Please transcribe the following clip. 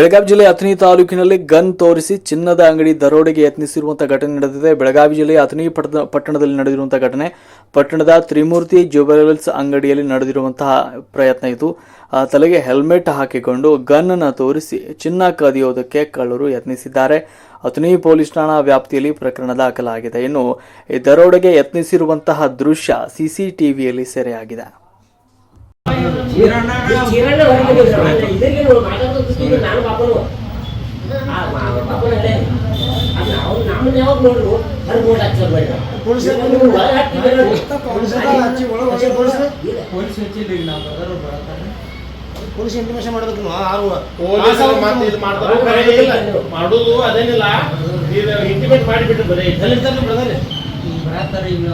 ಬೆಳಗಾವಿ ಜಿಲ್ಲೆ ಅಥಣಿ ತಾಲೂಕಿನಲ್ಲಿ ಗನ್ ತೋರಿಸಿ ಚಿನ್ನದ ಅಂಗಡಿ ದರೋಡೆಗೆ ಯತ್ನಿಸಿರುವಂತಹ ಘಟನೆ ನಡೆದಿದೆ. ಬೆಳಗಾವಿ ಜಿಲ್ಲೆಯ ಅಥಣಿ ಪಟ್ಟಣ- ಪಟ್ಟಣದಲ್ಲಿ ನಡೆದಿರುವಂತಹ ಘಟನೆ. ಪಟ್ಟಣದ ತ್ರಿಮೂರ್ತಿ ಜ್ಯುವೆಲರ್ಸ್ ಅಂಗಡಿಯಲ್ಲಿ ನಡೆದಿರುವಂತಹ ಪ್ರಯತ್ನ ಇದು ತಲೆಗೆ ಹೆಲ್ಮೆಟ್ ಹಾಕಿಕೊಂಡು ಗನ್ ಅನ್ನು ತೋರಿಸಿ ಚಿನ್ನ ಕದಿಯೋದಕ್ಕೆ ಕಳ್ಳರು ಯತ್ನಿಸಿದ್ದಾರೆ. ಅಥಣಿ ಪೊಲೀಸ್ ಠಾಣಾ ವ್ಯಾಪ್ತಿಯಲ್ಲಿ ಪ್ರಕರಣ ದಾಖಲಾಗಿದೆ. ಇನ್ನು ಈ ದರೋಡೆಗೆ ಯತ್ನಿಸಿರುವಂತಹ ದೃಶ್ಯ ಸಿಸಿಟಿವಿಯಲ್ಲಿ ಸೆರೆಯಾಗಿದೆ. ಮಾತಾಡೋದು ನಾನು ಪಾಪನು ಪಾಪನ ಹೇಳೇ ಅದು ನಾವು ನಮ್ಮನ್ನ ಯಾವಾಗ ನೋಡ್ರು ಹೊರಗೆ ಓಟ್ ಹಾಕ್ಸೋದು ಬೇಡ. ಪೊಲೀಸ್ ಇಂಟಿಮೇಷನ್ ಇಲ್ಲ, ಮಾಡುದು ಅದೇನಿಲ್ಲ ಇಂಟಿಮೇಟ್ ಮಾಡಿಬಿಟ್ಟು ಬರೀ ಬ್ರದರ್ ಬರತ್ತಾರೆ ಈಗ